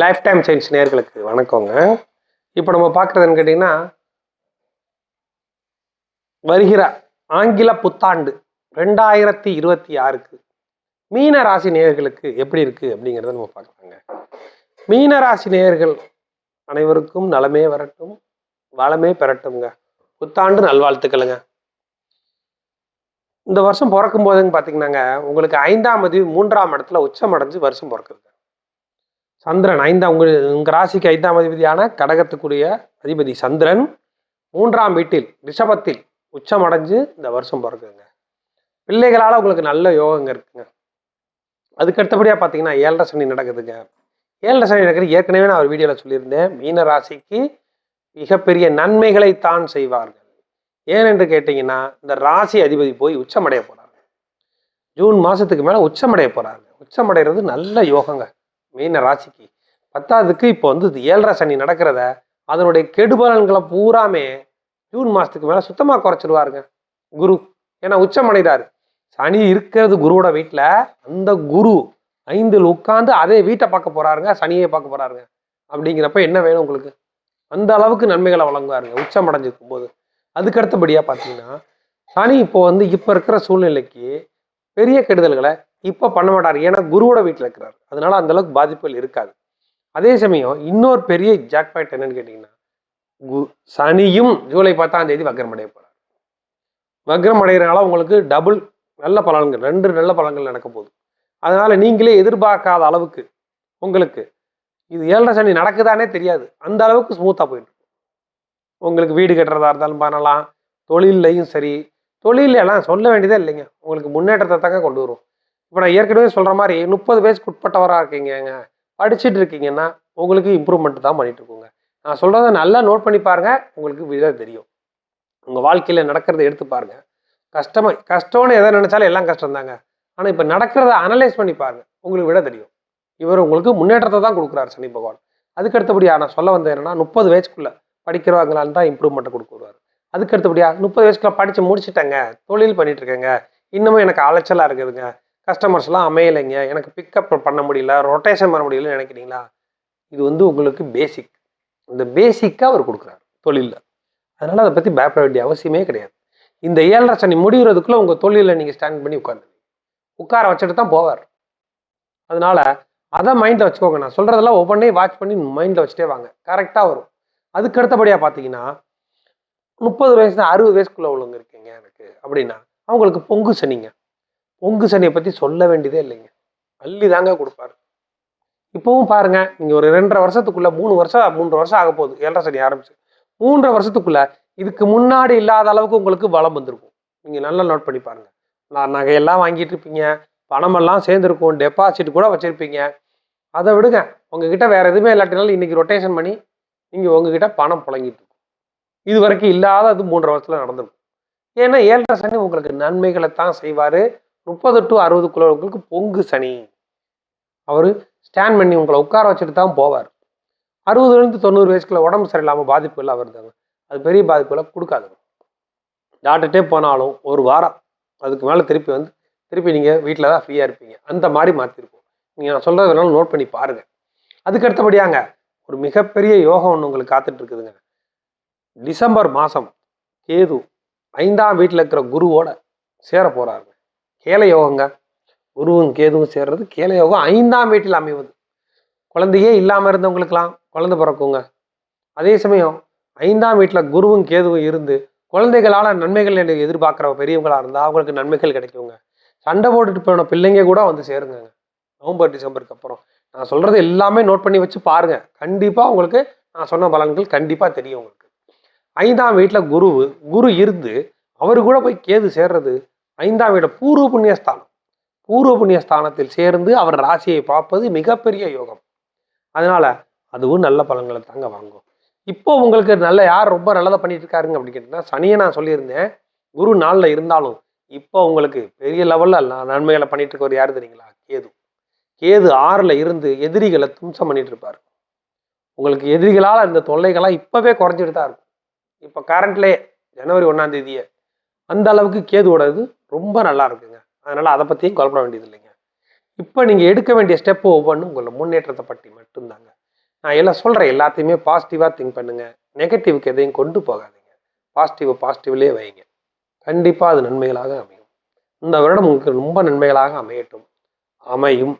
Life time science நேர்களுக்கு வணக்கங்க. இப்போ நம்ம பார்க்குறதுன்னு கேட்டிங்கன்னா வருகிற ஆங்கில புத்தாண்டு ரெண்டாயிரத்தி இருபத்தி ஆறுக்கு மீன ராசி நேயர்களுக்கு எப்படி இருக்குது அப்படிங்கிறத நம்ம பார்க்குறாங்க மீன ராசி நேயர்கள் அனைவருக்கும் நலமே வரட்டும் வளமே பெறட்டும்ங்க. புத்தாண்டு நல்வாழ்த்துக்களுங்க. இந்த வருஷம் பிறக்கும் போதுன்னு பார்த்தீங்கன்னாங்க உங்களுக்கு ஐந்தாம் தேதி மூன்றாம் இடத்துல உச்சம் அடைஞ்சு வருஷம் பிறக்குது. சந்திரன் ஐந்தாம் உங்கள் உங்கள் ராசிக்கு ஐந்தாம் அதிபதியான கடகத்துக்குரிய அதிபதி சந்திரன் மூன்றாம் வீட்டில் ரிஷபத்தில் உச்சம் அடைஞ்சு இந்த வருஷம் பிறக்குதுங்க. பிள்ளைகளால் உங்களுக்கு நல்ல யோகங்க இருக்குங்க. அதுக்கு அடுத்தபடியாக பார்த்தீங்கன்னா ஏழரை சனி நடக்குதுங்க. ஏழரை சனி நடக்கிறது ஏற்கனவே நான் ஒரு வீடியோவில் சொல்லியிருந்தேன். மீன ராசிக்கு மிகப்பெரிய நன்மைகளை தான் செய்வார்கள். ஏனென்று கேட்டிங்கன்னா இந்த ராசி அதிபதி போய் உச்சமடைய போகிறாங்க ஜூன் மாதத்துக்கு மேலே உச்சமடைய போகிறாங்க உச்சமடைகிறது நல்ல யோகங்க. மீன ராசிக்கு. பத்தாவதுக்கு இப்போ வந்து இது ஏழரை சனி நடக்கிறத அதனுடைய கெடுபலன்களை பூராமே ஜூன் மாதத்துக்கு மேலே சுத்தமாக குறைச்சிடுவாருங்க குரு. ஏன்னா உச்சமடைகிறாரு சனி இருக்கிறது குருவோட வீட்டில் அந்த குரு ஐந்தில் உட்காந்து அதே வீட்டை பார்க்க போகிறாருங்க சனியை பார்க்க போகிறாருங்க அப்படிங்கிறப்ப என்ன வேணும் உங்களுக்கு? அந்த அளவுக்கு நன்மைகளை வழங்குவாருங்க உச்சம் அடைஞ்சிருக்கும் போது. அதுக்கு அடுத்தபடியாக பார்த்தீங்கன்னா சனி இப்போ வந்து இப்போ இருக்கிற சூழ்நிலைக்கு பெரிய கெடுதல்களை இப்போ பண்ண மாட்டார். ஏன்னா குருவோட வீட்டில் இருக்கிறார். அதனால அந்த அளவுக்கு பாதிப்புகள் இருக்காது. அதே சமயம் இன்னொரு பெரிய ஜாக் பாயிண்ட் என்னன்னு கேட்டிங்கன்னா கு சனியும் ஜூலை பத்தாம் தேதி வக்ரம் அடைய போகிறார் வக்ரம் அடைகிறனால உங்களுக்கு டபுள் நல்ல பலன்கள் ரெண்டு நல்ல பலன்கள் நடக்க போகுது. அதனால நீங்களே எதிர்பார்க்காத அளவுக்கு உங்களுக்கு இது ஏழரை சனி நடக்குதானே தெரியாது. அந்த அளவுக்கு ஸ்மூத்தாக போயிட்டு உங்களுக்கு வீடு கட்டுறதா இருந்தாலும் பண்ணலாம். தொழில்லையும் சரி. தொழிலெல்லாம் எல்லாம் சொல்ல வேண்டியதே இல்லைங்க. உங்களுக்கு முன்னேற்றத்தை தாங்க கொண்டு வரும் இப்போ நான் ஏற்கனவே சொல்கிற மாதிரி முப்பது வயசுக்கு உட்பட்டவராக இருக்கீங்க படிச்சுட்டு இருக்கீங்கன்னா உங்களுக்கு இம்ப்ரூவ்மெண்ட் தான் பண்ணிட்டு இருக்கோங்க. நான் சொல்கிறத நல்லா நோட் பண்ணி பாருங்கள் உங்களுக்கு விட தெரியும். உங்கள் வாழ்க்கையில் நடக்கிறத எடுத்து பாருங்க. கஷ்டமாக கஷ்டம்னு எதை நினச்சாலும் எல்லாம் கஷ்டம் தாங்க ஆனால் இப்போ நடக்கிறத அனலைஸ் பண்ணி பாருங்கள் உங்களுக்கு விட தெரியும். இவர் உங்களுக்கு முன்னேற்றத்தை தான் கொடுக்குறாரு சனி பகவான். அதுக்கடுத்தபடியாக நான் சொல்ல வந்தேன் என்னன்னா முப்பது வயசுக்குள்ளே படிக்கிறவங்களால தான் இம்ப்ரூவ்மெண்ட்டை கொடுக்குறாரு அதுக்கடுத்தபடியாக முப்பது வயசுக்குள்ள படித்து முடிச்சிட்டேங்க. தொழில் பண்ணிட்டு இருக்கேங்க. இன்னமும் எனக்கு அலைச்சலாக இருக்குதுங்க. கஸ்டமர்ஸ்லாம் அமையலைங்க. எனக்கு பிக்கப் பண்ண முடியல ரொட்டேஷன் பண்ண முடியலன்னு நினைக்கிறீங்களா? இது வந்து உங்களுக்கு பேசிக் இந்த பேசிக்காக அவர் கொடுக்குறாரு தொழிலில். அதனால் அதை பற்றி பயப்பட வேண்டிய அவசியமே கிடையாது. இந்த ஏழரை சனி முடிகிறதுக்குள்ளே உங்கள் தொழிலில் நீங்கள் ஸ்டாண்ட் பண்ணி உட்காந்து உட்கார வச்சுட்டு தான் போவார். அதனால் அதை மைண்டில் வச்சுக்கோங்க. நான் சொல்கிறதெல்லாம் ஒவ்வொன்றையும் வாட்ச் பண்ணி மைண்டில் வச்சுட்டே வாங்க. கரெக்டாக வரும். அதுக்கு அடுத்தபடியாக பார்த்தீங்கன்னா முப்பது வயசு அறுபது வயசுக்குள்ளே உள்ளவங்க இருக்கீங்க எனக்கு அப்படின்னா அவங்களுக்கு பொங்கு சனிங்க. ஒங்கு சனியை பற்றி சொல்ல வேண்டியதே இல்லைங்க. அள்ளி தாங்க கொடுப்பாரு. இப்போவும் பாருங்க நீங்கள் ஒரு ரெண்டரை வருஷத்துக்குள்ளே மூணு வருஷம் மூன்று வருஷம் ஆக போகுது. ஏழரை சனி ஆரம்பிச்சு. மூன்றரை வருஷத்துக்குள்ளே இதுக்கு முன்னாடி இல்லாத அளவுக்கு உங்களுக்கு வளம் வந்திருக்கும். நீங்கள் நல்லா நோட் பண்ணி பாருங்க. நான் நகையெல்லாம் வாங்கிட்டு இருப்பீங்க பணமெல்லாம் சேர்ந்துருக்கும் டெபாசிட் கூட வச்சுருப்பீங்க. அதை விடுங்க. உங்ககிட்ட வேறு எதுவுமே இல்லாட்டினாலும் இன்றைக்கி ரொட்டேஷன் பண்ணி நீங்கள் உங்ககிட்ட பணம் புழங்கிட்டு இருக்கும். இது வரைக்கும் இல்லாத அது மூன்றரை வருஷத்தில் நடந்திருக்கும். ஏன்னா ஏழரை சனி உங்களுக்கு நன்மைகளை தான் செய்வார். முப்பது டு அறுபது உங்களுக்கு பொங்கு சனி. அவர் ஸ்டாண்ட் பண்ணி உங்களை உட்கார வச்சுட்டு தான் போவார். அறுபதுலேருந்து தொண்ணூறு வயசுக்குள்ள உடம்பு சரியில்லாமல் பாதிப்புகள் வருதாங்க அது பெரிய பாதிப்புகளை கொடுக்காது. டாக்டர்கிட்டே போனாலும் ஒரு வாரம் அதுக்கு மேலே திருப்பி வந்து திருப்பி நீங்கள் வீட்டில் தான் ஃப்ரீயாக இருப்பீங்க. அந்த மாதிரி மாற்றிருக்கோம் நீங்கள் நான் சொல்கிறது வேணாலும் நோட் பண்ணி பாருங்கள் அதுக்கு அடுத்தபடியாங்க ஒரு மிகப்பெரிய யோகம் ஒன்று உங்களுக்கு காத்துட்டு இருக்குதுங்க. டிசம்பர் மாதம் கேது ஐந்தாம் வீட்டில் இருக்கிற குருவோட சேர போகிறாருங்க கேல யோகங்க குருவும் கேதுவும் சேர்றது கேல யோகம் ஐந்தாம் வீட்டில் அமைவது. குழந்தையே இல்லாமல் இருந்தவங்களுக்கெல்லாம் குழந்தை பிறக்குங்க. அதே சமயம் ஐந்தாம் வீட்டில் குருவும் கேதுவும் இருந்து குழந்தைகளால் நன்மைகள் எனக்கு எதிர்பார்க்குற பெரியவங்களாக இருந்தால் அவங்களுக்கு நன்மைகள் கிடைக்குங்க. சண்டை போட்டுட்டு போன பிள்ளைங்க கூட வந்து சேருங்க. நவம்பர் டிசம்பருக்கு அப்புறம். நான் சொல்கிறது எல்லாமே நோட் பண்ணி வச்சு பாருங்கள் கண்டிப்பாக உங்களுக்கு நான் சொன்ன பலன்கள் கண்டிப்பாக தெரியும் உங்களுக்கு. ஐந்தாம் வீட்டில் குரு குரு இருந்து அவர் கூட போய் கேது சேர்றது ஐந்தாம் வீட பூர்வ புண்ணியஸ்தானம். பூர்வ புண்ணியஸ்தானத்தில் சேர்ந்து அவர் ராசியை பார்ப்பது மிகப்பெரிய யோகம். அதனால அதுவும் நல்ல பலன்களை தாங்க வாங்கும். இப்போ உங்களுக்கு நல்ல யார் ரொம்ப நல்லதை பண்ணிட்டு இருக்காருங்க அப்படின்னு கேட்டிங்கன்னா சனியை நான் சொல்லியிருந்தேன். குரு நாளில் இருந்தாலும் இப்போ உங்களுக்கு பெரிய லெவலில் நன்மைகளை பண்ணிட்டு இருக்கவர் யார் தெரியுங்களா? கேது. கேது ஆறில் இருந்து எதிரிகளை தும்சம் பண்ணிட்டு இருப்பார் உங்களுக்கு எதிரிகளால் இந்த தொல்லைகள்லாம் இப்போவே குறைஞ்சிட்டு தான் இருக்கும். இப்போ கரண்ட்லேயே ஜனவரி ஒன்றாம் தேதியே. அந்த அளவுக்கு கேதுவோட இது ரொம்ப நல்லா இருக்குங்க. அதனால் அதை பற்றியும் கவலைப்பட வேண்டியது இல்லைங்க இப்போ நீங்கள் எடுக்க வேண்டிய ஸ்டெப்பு ஒவ்வொன்றும் உங்களோட முன்னேற்றத்தை பற்றி மட்டும்தாங்க. நான் எல்லாம் சொல்கிறேன் எல்லாத்தையுமே பாசிட்டிவாக திங்க் பண்ணுங்கள் நெகட்டிவ்க்கு எதையும் கொண்டு போகாதீங்க. பாசிட்டிவை பாசிட்டிவ்லேயே வைங்க. கண்டிப்பாக அது நன்மைகளாக அமையும். இந்த வருடம் உங்களுக்கு ரொம்ப நன்மைகளாக அமையட்டும். அமையும்.